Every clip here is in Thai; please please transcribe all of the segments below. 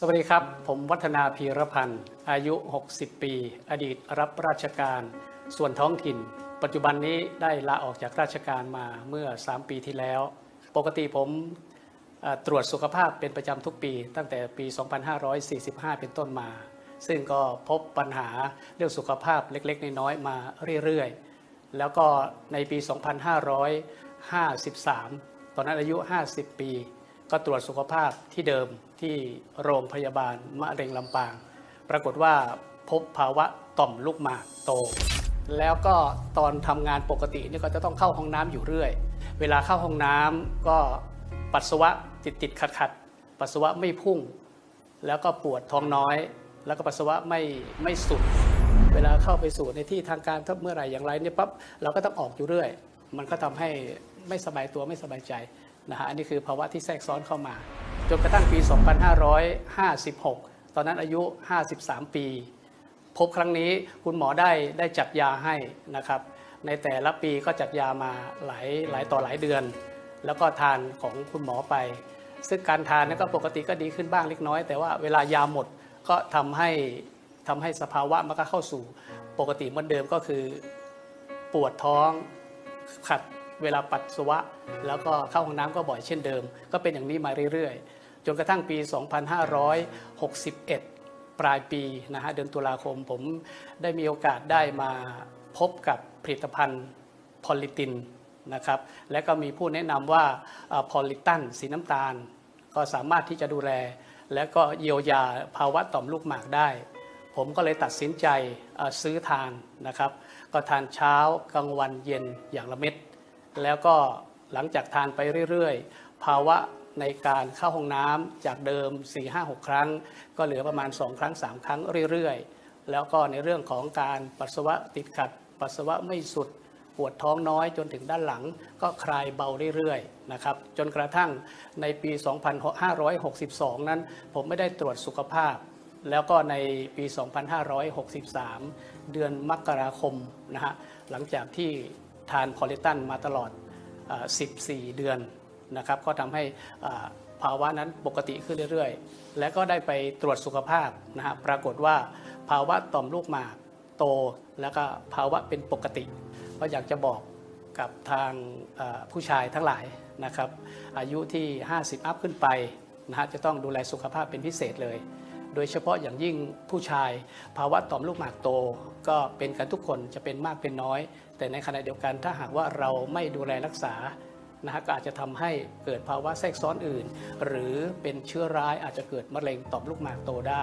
สวัสดีครับ ผมวัฒนาพีรพันธ์ อายุ 60 ปี อดีตรับราชการ ส่วนท้องถิ่น ปัจจุบันนี้ได้ลาออกจากราชการมาเมื่อ 3 ปีที่แล้ว ปกติผมตรวจสุขภาพเป็นประจำทุกปี ตั้งแต่ปี 2545 เป็นต้นมา ซึ่งก็พบปัญหาเรื่องสุขภาพเล็กๆ น้อยๆ มาเรื่อยๆ แล้วก็ในปี 2553 ตอนนั้นอายุ 50 ปี ก็ตรวจสุขภาพที่เดิมที่โรงพยาบาลมะเร็งลำปาง ปรากฏว่าพบภาวะต่อมลูกหมากโต แล้วก็ตอนทำงานปกตินี่ก็จะต้องเข้าห้องน้ำอยู่เรื่อย เวลาเข้าห้องน้ำก็ปัสสาวะติดติดขัดขัดปัสสาวะไม่พุ่ง แล้วก็ปวดท้องน้อย แล้วก็ปัสสาวะไม่ไม่สุด เวลาเข้าไปสู่ในที่ทางการถ้าเมื่อไหร่อย่างไรเนี่ยปั๊บเราก็ต้องออกอยู่เรื่อย มันก็ทำให้ไม่สบายตัวไม่สบายใจ นะฮะอันนี้คือภาวะที่แทรกซ้อนเข้ามา จนกระทั่งปี 2556 ตอนนั้นอายุ 53 ปี พบครั้งนี้คุณหมอได้ได้จัดยาให้นะครับ ในแต่ละปีก็จัดยามาหลายหลายต่อหลายเดือน แล้วก็ทานของคุณหมอไป ซึ่งการทานเนก็ปกติก็ดีขึ้นบ้างเล็กน้อย แต่ว่าเวลายาหมดก็ทำให้ทำให้สภาวะมันก็เข้าสู่ปกติเหมือนเดิมก็คือ ปวดท้องขัด เวลาปัสสาวะ แล้วก็เข้าห้องน้ำก็บ่อยเช่นเดิม ก็เป็นอย่างนี้มาเรื่อยๆ จนกระทั่งปี 2561 ปลายปีนะฮะเดือนตุลาคมผมได้มีโอกาสได้มาพบกับผลิตภัณฑ์พอลิตินนะครับและก็มีผู้แนะนำว่าพอลิตันสีน้ำตาล ก็สามารถที่จะดูแล และก็เยียวยาภาวะต่อมลูกหมากได้ ผมก็เลยตัดสินใจซื้อทานนะครับ ก็ทานเช้ากลางวันเย็นอย่างละเม็ด แล้วก็หลังจากทานไปเรื่อยๆ ภาวะในการเข้าห้องน้ำจากเดิม 4-5-6 ครั้ง ก็เหลือประมาณ 2 ครั้ง 3 ครั้งเรื่อยๆ แล้วก็ในเรื่องของการปัสสาวะติดขัด ปัสสาวะไม่สุดปวดท้องน้อยจนถึงด้านหลังก็คลายเบาเรื่อยๆนะครับจนกระทั่งในปี 2562 นั้น ผมไม่ได้ตรวจสุขภาพ แล้วก็ในปี 2563 เดือนมกราคมนะฮะหลังจากที่ ทานพอลิตันมาตลอดอ14 เดือนนะครับก็ทำให้ภาวะนั้นปกติขึ้นเรื่อยๆ และก็ได้ไปตรวจสุขภาพนะฮะปรากฏว่าภาวะต่อมลูกหมากโตแล้วก็ภาวะเป็นปกติ ก็อยากจะบอกกับทางผู้ชายทั้งหลายนะครับอายุที่ 50 อัพขึ้นไปนะฮะจะต้องดูแลสุขภาพเป็นพิเศษเลย โดยเฉพาะอย่างยิ่งผู้ชาย ภาวะต่อมลูกหมากโต ก็เป็นกันทุกคนจะเป็นมากเป็นน้อย แต่ในขณะเดียวกันถ้าหากว่าเราไม่ดูแลรักษานะฮะก็อาจจะทำให้เกิดภาวะแทรกซ้อนอื่น หรือเป็นเชื้อร้ายอาจจะเกิดมะเร็งต่อมลูกหมากโตได้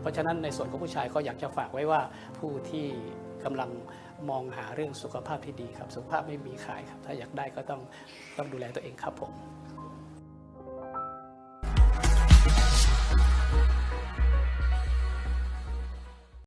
เพราะฉะนั้นในส่วนของผู้ชายก็อยากจะฝากไว้ว่าผู้ที่กำลังมองหาเรื่องสุขภาพที่ดีครับ สุขภาพไม่มีขายครับ ถ้าอยากได้ก็ต้องต้องดูแลตัวเองครับผม